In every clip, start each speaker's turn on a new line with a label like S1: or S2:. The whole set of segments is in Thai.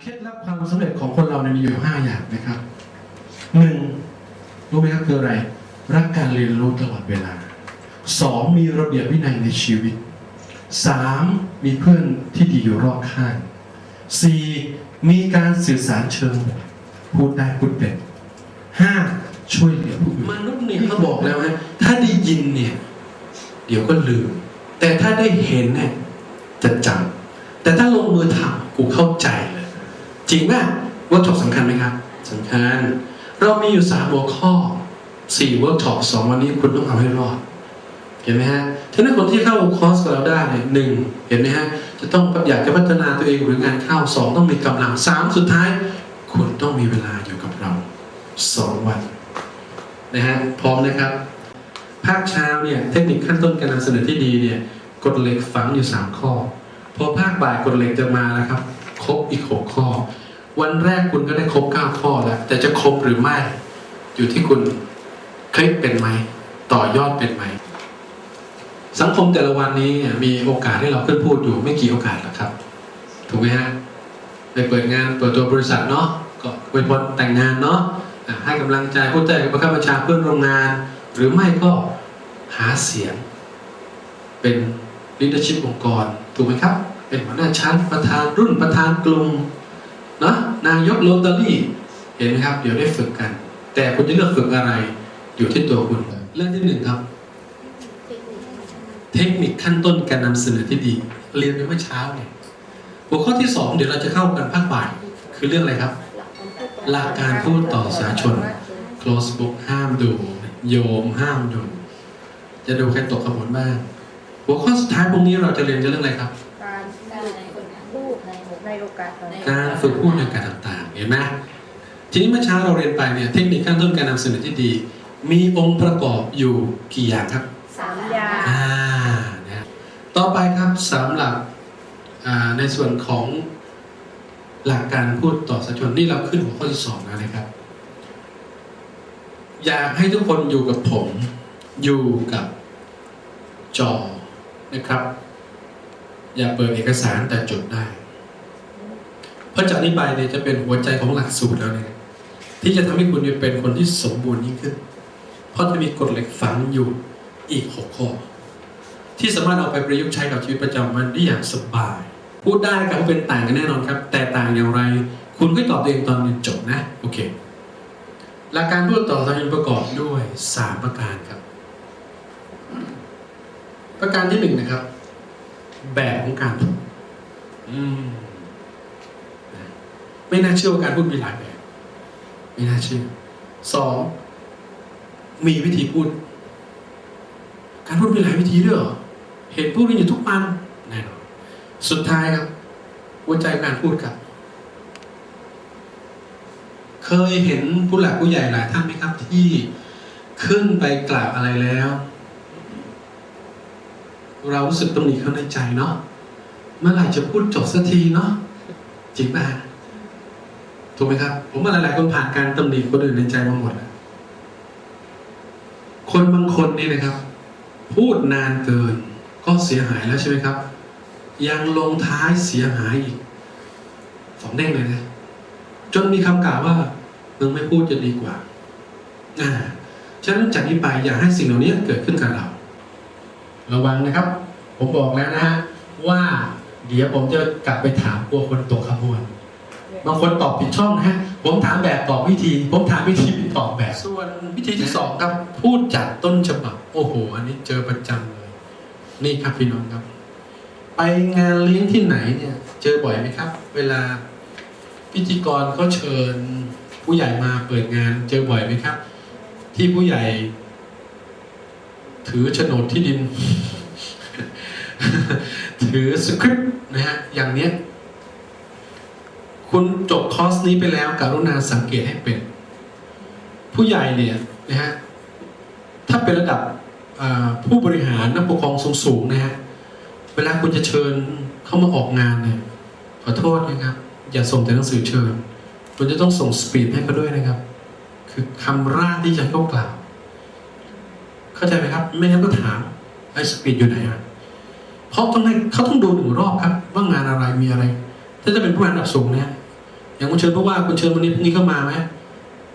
S1: เคล็ดลับความสำเร็จของคนเราเนี่ยมีอยู่ห้าอย่างนะครับหนึ่งรู้ไหมครับคืออะไร รักการเรียนรู้ตลอดเวลาสองมีระเบียบวินัยในชีวิตสามมีเพื่อนที่ดีอยู่รอบข้างสี่มีการสื่อสารเชิงบวกพูดได้พูดเป็นห้าช่วยเหลือผู้อื่น
S2: มนุษย์เนี่ยเขาบอกแล้วฮะถ้าได้ยินเนี่ย เดี๋ยวก็ลืม แต่ถ้าได้เห็นเนี่ยจะจำแต่ถ้าลงมือทำกูเข้าใจเลย จริงป่ะเวิร์กช็อปสำคัญไหมครับสำคัญ เรามีอยู่สามหัวข้อสี่เวิร์กช็อปสองวันนี้คุณต้องเอาให้รอด เห็นไหมฮะฉะนั้นคนที่เข้าคอร์สกับเราได้เนี่ยหนึ่งเห็นไหมฮะจะต้องอยากจะพัฒนาตัวเองหรืองานเข้าสองต้องมีกำลังสามสุดท้าย คุณต้องมีเวลาอยู่กับเราสองวันนะฮะพร้อมนะครับภาคเช้าเนี่ยเทคนิคขั้นต้นการนำเสนอที่ดีเนี่ยกฎเหล็กฝังอยู่ 3 ข้อ พอภาคบ่ายกฎเหล็กจะมาแล้วครับ ครบอีก6ข้อ วันแรกคุณก็ได้ครบ9ข้อแล้ว แต่จะครบหรือไม่ อยู่ที่คุณคลิกเป็นไหม ต่อยอดเป็นไหม สังคมแต่ละวันนี้มีโอกาสให้เราขึ้นพูดอยู่ไม่กี่โอกาสหรอกครับ ถูกไหมฮะไปเปิดงานเปิดตัวบริษัทเนาะก็อวยพรแต่งงานเนาะให้กำลังใจผู้ใต้บังคับบัญชาเพื่อนโรงงาน หรือไม่ก็หาเสียง เป็น leadership องค์กร ถูกไหมครับ เป็นหัวหน้าชั้นประธานรุ่นประธานกลุ่มนะนายกโรตารี่เห็นไหมครับ เดี๋ยวได้ฝึกกัน แต่คุณจะเลือกฝึกอะไร อยู่ที่ตัวคุณเรื่องที่หนึ่งครับ เทคนิคขั้นต้นการนำเสนอที่ดี เรียนไปเมื่อเช้าเนี่ยหัวข้อที่สองเดี๋ยวเราจะเข้ากันภาคบ่าย คือเรื่องอะไรครับ หลักการพูดต่อสาธารณชน close book ห้ามดู โยมห้ามดู จะดูใครตกขบวนบ้างหัวข้อสุดท้ายพวกนี้เราจะเรียนกันเรื่องอะไรครับ
S3: การฝึกพูดในโอ กาสต่างๆ
S2: การฝึกพูดในการต่างๆ เห็นไหมทีนี้เมื่อเช้าเราเรียนไปเนี่ยเทคนิคขั้นต้นการนำเสนอที่ดี มีองค์ประกอบอยู่กี่อย่างครับ
S3: สามอย่าง
S2: อ่านะต่อไปครับสำหรับอ่าในส่วนของหลักการพูดต่อสาธารณชนนี่เราขึ้นหัวข้อที่สองแล้วนะครับ อยากให้ทุกคนอยู่กับผม อยู่กับจอนะครับ อย่าเปิดเอกสารแต่จดได้เพราะจากนี้ไปเนี่ยจะเป็นหัวใจของหลักสูตรแล้วเนี่ยที่จะทำให้คุณเป็นคนที่สมบูรณ์ยิ่งขึ้น เพราะจะมีกฎเหล็กฝังอยู่อีกหกข้อที่สามารถเอาไปประยุกต์ใช้กับชีวิตประจำวันได้อย่างสบาย พูดได้กับเป็นต่างกันแน่นอนครับ แต่ต่างอย่างไร คุณก็ตอบตัวเองตอนเรียนจบนะโอเคหลักการพูดต่อสาธารณประกอบด้วยสามประการครับ ประการที่หนึ่งนะครับ แบบของการพูดอืม ไม่น่าเชื่อว่าการพูดมีหลายแบบ ไม่น่าเชื่อสองมีวิธีพูด การพูดมีหลายวิธีด้วยเหรอเห็นพูดกันอยู่ทุกวันแน่นอนสุดท้ายครับ หัวใจการพูดครับ เคยเห็นผู้หลักผู้ใหญ่หลายท่านไหมครับ ที่ขึ้นไปกล่าวอะไรแล้ว เรารู้สึกตำหนิเขาในใจเนาะเมื่อไหร่จะพูดจบสักทีเนาะจริงป่ะ ถูกไหมครับ ผมว่าหลายๆคนผ่านการตำหนิคนอื่นในใจมาหมดแล้วคนบางคนนี่นะครับ พูดนานเกิน ก็เสียหายแล้วใช่ไหมครับ ยังลงท้ายเสียหายอีกสองเด้งเลยนะจนมีคำกล่าวว่ามึงไม่พูดจะดีกว่าอ่าฉะนั้นจากนี้ไปอย่าให้สิ่งเหล่านี้เกิดขึ้นกับเรา ระวังนะครับ ผมบอกแล้วนะฮะว่าเดี๋ยวผมจะกลับไปถามกลัวคนตกขบวน บางคนตอบผิดช่องนะฮะผมถามแบบตอบวิธี ผมถามวิธีตอบแบบ ส่วนวิธีที่สองครับ พูดจากต้นฉบับ โอ้โห อันนี้เจอประจำเลย นี่ครับพี่น้องครับ ไปงานเลี้ยงที่ไหนเนี่ย เจอบ่อยไหมครับ เวลาพิธีกรเขาเชิญ ผู้ใหญ่มาเปิดงาน เจอบ่อยไหมครับ ที่ผู้ใหญ่ ถือโฉนดที่ดิน ถือสคริปต์นะฮะอย่างเนี้ย คุณจบคอร์สนี้ไปแล้วกรุณาสังเกตให้เป็น ผู้ใหญ่เนี่ยนะฮะถ้าเป็นระดับผู้บริหารนักปกครองสูงๆนะฮะเวลาคุณจะเชิญเข้ามาออกงานเนี่ยขอโทษนะครับ อย่าส่งแต่หนังสือเชิญ คุณจะต้องส่งสปีดให้เขาด้วยนะครับ คือคำร่างที่จะให้ากล่าว เข้าใจไหมครับ ไม่งั้นก็ถามไอ้สปีดอยู่ไหนอะเพราะต้องให้เขาต้องดูหนึ่งรอบครับ ว่างานอะไรมีอะไร ถ้าจะเป็นผู้บริหารระดับสูงเนี่ย อย่างคุณเชิญเพราะว่าคุณเชิญวันนี้พรุ่งนี้เข้ามาไหม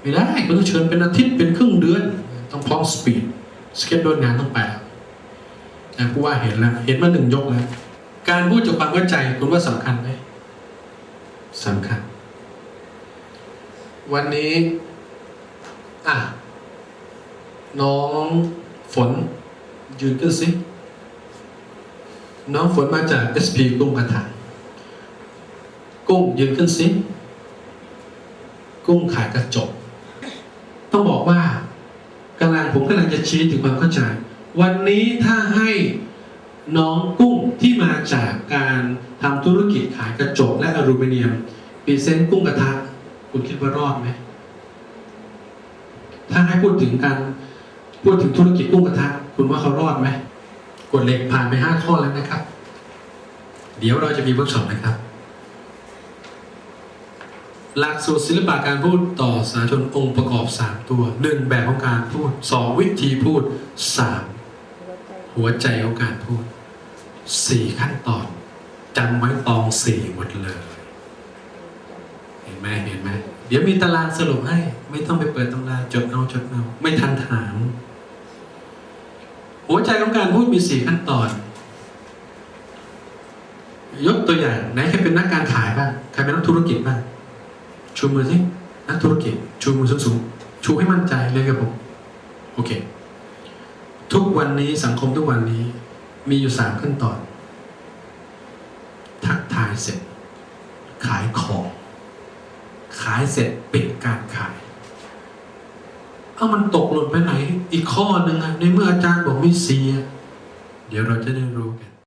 S2: ไม่ได้คุณต้องเชิญเป็นอาทิตย์เป็นครึ่งเดือน ต้องพร้อมสปีดสเก็ตโดนงานต้องไปลแต่ผู้ว่าเห็นแล้วเห็นมาหนึ่งยกแล้วการพูดจากความเข้าใจคุณว่าสำคัญไหมสำคัญ วันนี้อะน้องฝนยืนขึ้นสิน้องฝนมาจาก SP กุ้งกระถางกุ้งยืนขึ้นสิ กุ้งขายกระจก ต้องบอกว่ากำลังผมกำลังจะชี้ถึงความเข้าใจ วันนี้ถ้าให้น้องกุ้งที่มาจากการทำธุรกิจขายกระจกและอลูมิเนียมพรีเซนต์กุ้งกระทะคุณคิดว่ารอดไหมถ้าให้พูดถึงการพูดถึงธุรกิจกุ้งกระทะคุณว่าเขารอดไหมกฎเหล็กผ่านไปห้าข้อแล้วนะครับ เดี๋ยวเราจะมีเวิร์กช็อปนะครับ หลักสูตรศิลปะการพูดต่อสาธารณชนองค์ประกอบ 3 ตัวหนึ่งแบบของการพูดสองวิธีพูดสามหัวใจของการพูดสี่ขั้นตอนจำไว้ตองสี่หมดเลย เห็นไหมเห็นไหมเดี๋ยวมีตารางสรุปให้ ไม่ต้องไปเปิดตำราจดเอาจดเอาไม่ทันถาม หัวใจของการพูดมีสี่ขั้นตอน ยกตัวอย่างไหนใครเป็นนักการขายบ้างใครเป็นนักธุรกิจบ้าง ชูมือสินักธุรกิจชูมือสูงๆชูให้มั่นใจเลยกับผมโอเค ทุกวันนี้สังคมทุกวันนี้มีอยู่สามขั้นตอน ทักทายเสร็จ ขายของ ขายเสร็จปิดการขาย เอามันตกหล่นไปไหน อีกข้อหนึ่งอะในเมื่ออาจารย์บอกไม่เสีย เดี๋ยวเราจะได้รู้กัน